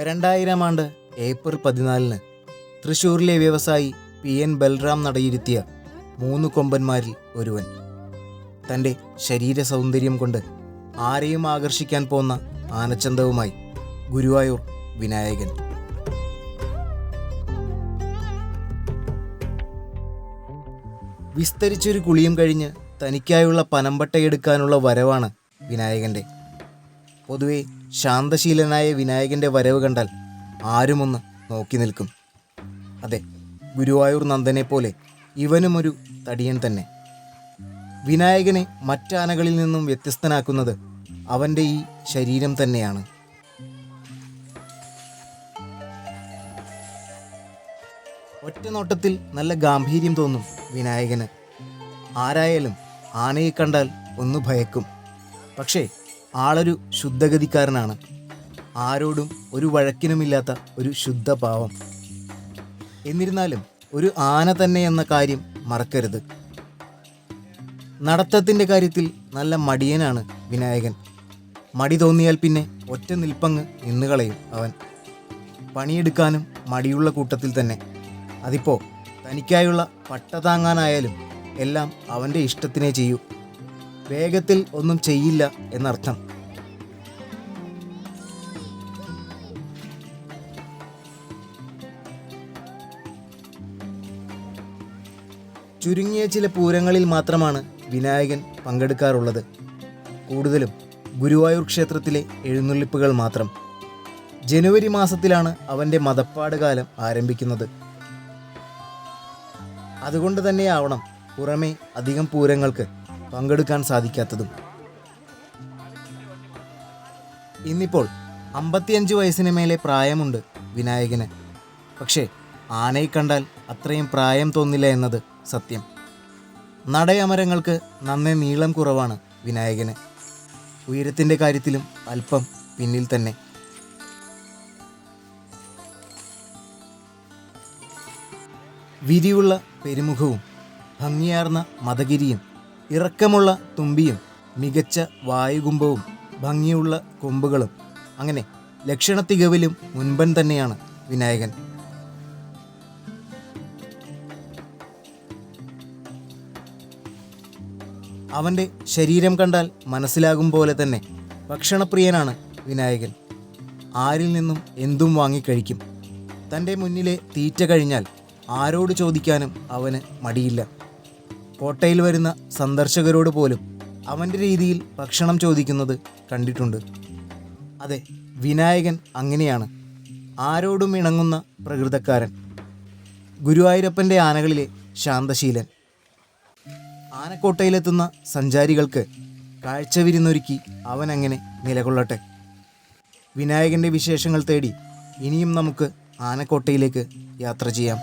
രണ്ടായിരം ആണ്ട് ഏപ്രിൽ പതിനാലിന് തൃശൂരിലെ വ്യവസായി പി എൻ ബൽറാം നടയിരുത്തിയ മൂന്ന് കൊമ്പന്മാരിൽ ഒരുവൻ. തന്റെ ശരീര സൗന്ദര്യം കൊണ്ട് ആരെയും ആകർഷിക്കാൻ പോന്ന ആനച്ചന്തവുമായി ഗുരുവായൂർ വിനായകൻ. വിസ്തരിച്ചൊരു കുളിയും കഴിഞ്ഞ് തനിക്കായുള്ള പനമ്പട്ടയെടുക്കാനുള്ള വരവാണ് വിനായകന്റെ പൊതുവെ ശാന്തശീലനായ വിനായകന്റെ വരവ് കണ്ടാൽ ആരുമൊന്ന് നോക്കി നിൽക്കും. അതെ ഗുരുവായൂർ നന്ദനെ പോലെ ഇവനും ഒരു തടിയൻ തന്നെ. വിനായകനെ മറ്റാനകളിൽ നിന്നും വ്യത്യസ്തനാക്കുന്നത് അവന്റെ ഈ ശരീരം തന്നെയാണ്. ഒറ്റ നോട്ടത്തിൽ നല്ല ഗാംഭീര്യം തോന്നും വിനായകന്. ആരായാലും ആനയെ കണ്ടാൽ ഒന്ന് ഭയക്കും. പക്ഷേ ആളൊരു ശുദ്ധഗതിക്കാരനാണ്. ആരോടും ഒരു വഴക്കിനുമില്ലാത്ത ഒരു ശുദ്ധഭാവം എന്നിരുന്നാലും ഒരു ആന തന്നെ എന്ന കാര്യം മറക്കരുത്. നടത്തത്തിന്റെ കാര്യത്തിൽ നല്ല മടിയനാണ് വിനായകൻ. മടി തോന്നിയാൽ പിന്നെ ഒറ്റ നിൽപ്പങ്ങ് നിന്നുകളയും അവൻ. പണിയെടുക്കാനും മടിയുള്ള കൂട്ടത്തിൽ തന്നെ. അതിപ്പോ തനിക്കായുള്ള പട്ട താങ്ങാനായാലും എല്ലാം അവന്റെ ഇഷ്ടത്തിനെ ചെയ്യൂ. വേഗത്തിൽ ഒന്നും ചെയ്യില്ല എന്നർത്ഥം. ചുരുങ്ങിയ ചില പൂരങ്ങളിൽ മാത്രമാണ് വിനായകൻ പങ്കെടുക്കാറുള്ളത്. കൂടുതലും ഗുരുവായൂർ ക്ഷേത്രത്തിലെ എഴുന്നള്ളിപ്പുകൾ മാത്രം. ജനുവരി മാസത്തിലാണ് അവന്റെ മതപ്പാട് കാലം ആരംഭിക്കുന്നത്. അതുകൊണ്ട് തന്നെയാവണം പുറമേ അധികം പൂരങ്ങൾക്ക് പങ്കെടുക്കാൻ സാധിക്കാത്തതും. ഇന്നിപ്പോൾ അമ്പത്തിയഞ്ച് വയസ്സിന് മേലെ പ്രായമുണ്ട് വിനായകന്. പക്ഷേ ആനയെ കണ്ടാൽ അത്രയും പ്രായം തോന്നില്ല എന്നത് സത്യം. നടയമരങ്ങൾക്ക് നന്നേ നീളം കുറവാണ് വിനായകന്. ഉയരത്തിന്റെ കാര്യത്തിലും അല്പം പിന്നിൽ തന്നെ. വിരിയുള്ള പെരുമുഖവും ഭംഗിയാർന്ന മതഗിരിയും ഇറക്കമുള്ള തുമ്പിയും മികച്ച വായുകുംഭവും ഭംഗിയുള്ള കൊമ്പുകളും. അങ്ങനെ ലക്ഷണത്തികവിലും മുൻപൻ തന്നെയാണ് വിനായകൻ. അവന്റെ ശരീരം കണ്ടാൽ മനസ്സിലാകും പോലെ തന്നെ ഭക്ഷണപ്രിയനാണ് വിനായകൻ. ആരിൽ നിന്നും എന്തും വാങ്ങിക്കഴിക്കും തന്റെ മുന്നിലെ തീറ്റ കഴിഞ്ഞാൽ ആരോട് ചോദിക്കാനും അവന് മടിയില്ല. കോട്ടയിൽ വരുന്ന സന്ദർശകരോട് പോലും അവന്റെ രീതിയിൽ ഭക്ഷണം ചോദിക്കുന്നത് കണ്ടിട്ടുണ്ട്. അതെ വിനായകൻ അങ്ങനെയാണ്. ആരോടും ഇണങ്ങുന്ന പ്രകൃതക്കാരൻ. ഗുരുവായൂരപ്പന്റെ ആനകളിലെ ശാന്തശീലൻ. ആനക്കോട്ടയിലെത്തുന്ന സഞ്ചാരികൾക്ക് കാഴ്ച വിരുന്നൊരുക്കി അവൻ അങ്ങനെ നിലകൊള്ളട്ടെ. വിനായകന്റെ വിശേഷങ്ങൾ തേടി ഇനിയും നമുക്ക് ആനക്കോട്ടയിലേക്ക് യാത്ര ചെയ്യാം.